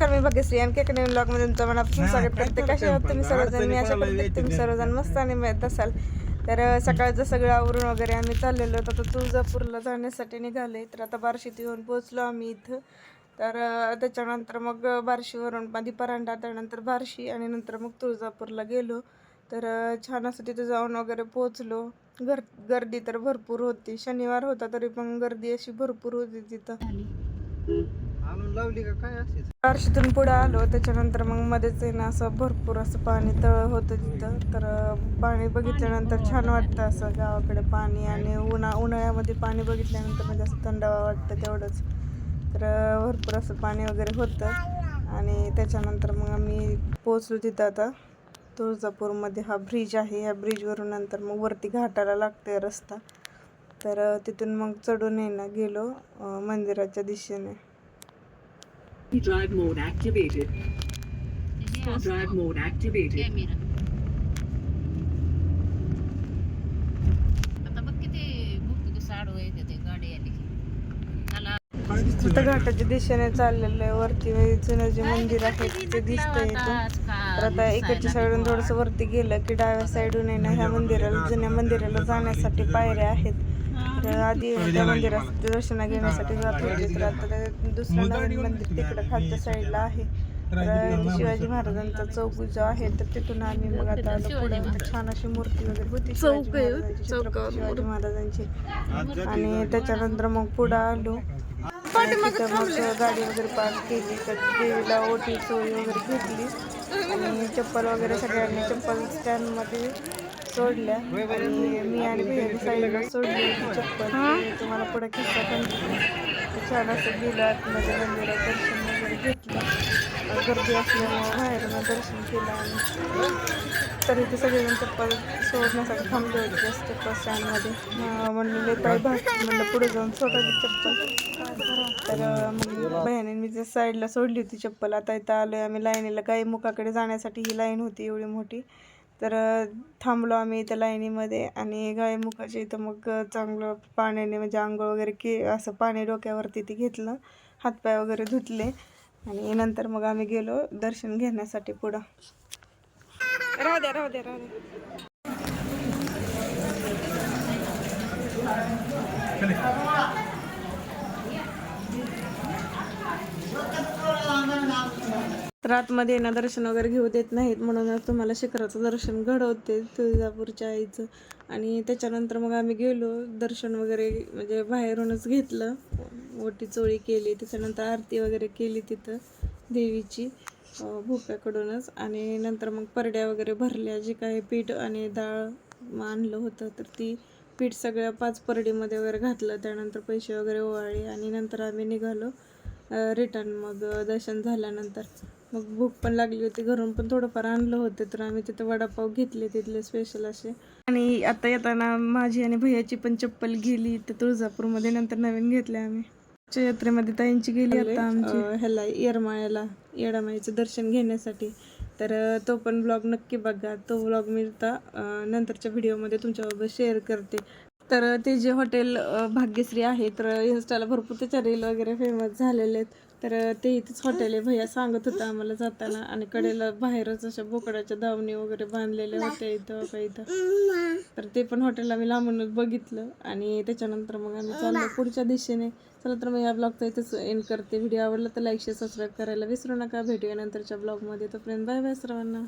भाग्यश्री आणि केकने ब्लॉगमध्ये तुमचं मनापासून स्वागत करते. कसे आहात तुम्ही? सर्वजण मी आशा करते की तुम्ही सर्वजण मस्त आणि मस्त असाल. तर सकाळचं सगळं आवरून वगैरे आम्ही चाललेलो होतो. तर तुळजापूरला जाण्यासाठी निघाले. तर आता बार्शीत येऊन पोहोचलो आम्ही इथं. तर त्याच्यानंतर मग बार्शीवरून आधी परांडा त्यानंतर बार्शी आणि नंतर मग तुळजापूरला गेलो. तर छान असं तिथं जाऊन वगैरे पोहोचलो. गर गर्दी तर भरपूर होती. शनिवार होता तरी पण गर्दी अशी भरपूर होती तिथं. लावली का? काय असेल? बार्शीतून पुढे आलो त्याच्यानंतर मग मध्येच आहे ना असं भरपूर असं पाणी तळ होतं तिथं. तर पाणी बघितल्यानंतर छान वाटतं असं गावाकडे पाणी आणि उन्हा उन्हाळ्यामध्ये पाणी बघितल्यानंतर म्हणजे असं थंडावा वाटतं तेवढंच. तर भरपूर असं पाणी वगैरे होतं. आणि त्याच्यानंतर मग आम्ही पोचलो तिथं आता. तुळजापूरमध्ये हा ब्रिज आहे. ह्या ब्रिजवरून नंतर मग वरती घाटाला लागते रस्ता. तर तिथून मग चढून येणं गेलो मंदिराच्या दिशेने. Drive mode activated. Drive mode activated. आता बघ किती भूक साडू येते ते गाडी आली की त्याला आता घाटाच्या दिशेने चाललेलं आहे वरती जुनं जे मंदिर आहे ते दिसतंय तर आता इकडच्या साईडून थोडंसं वरती गेलं की डाव्या साईडून आहे ना ह्या मंदिराला जुन्या मंदिराला जाण्यासाठी पायऱ्या आहेत. आधी त्या मंदिरात दर्शन घेण्यासाठी जात होते तर आता दुसरं नवीन मंदिर तिकडं खालच्या साईडला आहे. तर शिवाजी महाराजांचा चौक जो आहे तर तिथून आम्ही मग आता आलो पुढे. छान अशी मूर्ती वगैरे होती. शिवाजी महाराजांची, शिवाजी महाराजांची. आणि त्याच्यानंतर मग पुढं आलो. तिथं मग गाडी वगैरे पार्क केली. तर देवीला ओटी चोळी वगैरे घेतली आणि चप्पल वगैरे सगळ्यांनी चप्पल स्टँडमध्ये सोडल्या. मी आणि भैयाने साईडला सोडली होती चप्पल. तुम्हाला पुढे किस्सा पण छान असं गेलं आतमध्ये मंदिरात दर्शन वगैरे घेतलं. गर्दी असल्यामुळं बाहेरून दर्शन केलं आणि तरी ते सगळेजण चप्पल सोडण्यासाठी थांबले होते चप्पल स्टँडमध्ये अं, म्हणलेले पाय भाग. म्हणलं पुढे जाऊन सोडायची चप्पल. तर मग बहिणीने मी त्या साईडला सोडली होती चप्पल. आता इथं आलोय आम्ही लाईनीला. गाई मुखाकडे जाण्यासाठी ही लाईन होती एवढी मोठी. तर थांबलो आम्ही इथं लाईनीमध्ये आणि गाय इथं मग चांगलं पाण्याने म्हणजे आंघोळ वगैरे के असं पाणी डोक्यावरती ते घेतलं. हातपाय वगैरे धुतले आणि नंतर मग आम्ही गेलो दर्शन घेण्यासाठी पुढं. राहू द्या राहू द्या राहू द्या. रातमध्ये आतमध्ये ना दर्शन वगैरे घेऊ देत नाहीत. म्हणूनच तुम्हाला शिखराचं दर्शन घडवते तुळजापूरच्या आईचं. आणि त्याच्यानंतर मग आम्ही गेलो दर्शन वगैरे म्हणजे बाहेरूनच घेतलं. ओटी चोळी केली त्याच्यानंतर आरती वगैरे केली तिथं देवीची भोप्याकडूनच. आणि नंतर मग परड्या वगैरे भरल्या जे काही पीठ आणि डाळ आणलं होतं तर ती पीठ सगळ्या पाच परडीमध्ये वगैरे घातलं. त्यानंतर पैसे वगैरे ओवाळले आणि नंतर आम्ही निघालो रिटर्न. मग दर्शन झाल्यानंतर मग भूक पण लागली होती घरून पण थोडंफार आणलं होतं तर आम्ही तिथे वडापाव घेतले तिथले स्पेशल असे. आणि आता येताना माझी आणि भैयाची पण चप्पल गेली तर तुळजापूरमध्ये नंतर नवीन घेतले आम्ही. यात्रेमध्ये ताईंची गेली आता आमची. ह्याला येरमाळ्याला येडामाईचं दर्शन घेण्यासाठी. तर तो पण ब्लॉग नक्की बघा. तो ब्लॉग मी आता नंतरच्या व्हिडिओमध्ये तुमच्याबरोबर शेअर करते. तर ते जे हॉटेल भाग्यश्री आहे तर इन्स्टाला भरपूर त्याच्या रील वगैरे फेमस झालेले आहेत. तर ते इथेच हॉटेल आहे. भैया सांगत होता आम्हाला जाताना. आणि कडेला बाहेरच अशा बोकडाच्या दावणी वगैरे बांधलेल्या होत्या इथं का इथं. तर ते पण हॉटेल आम्ही लांबूनच बघितलं. आणि त्याच्यानंतर मग आम्ही चाललो पुढच्या दिशेने. चला तर मग या ब्लॉगचा इथेच एंड करते. व्हिडिओ आवडला तर लाईक शेअर सबस्क्राईब करायला विसरू नका. भेटूया नंतरच्या ब्लॉगमध्ये तोपर्यंत बाय बाय सर्वांना.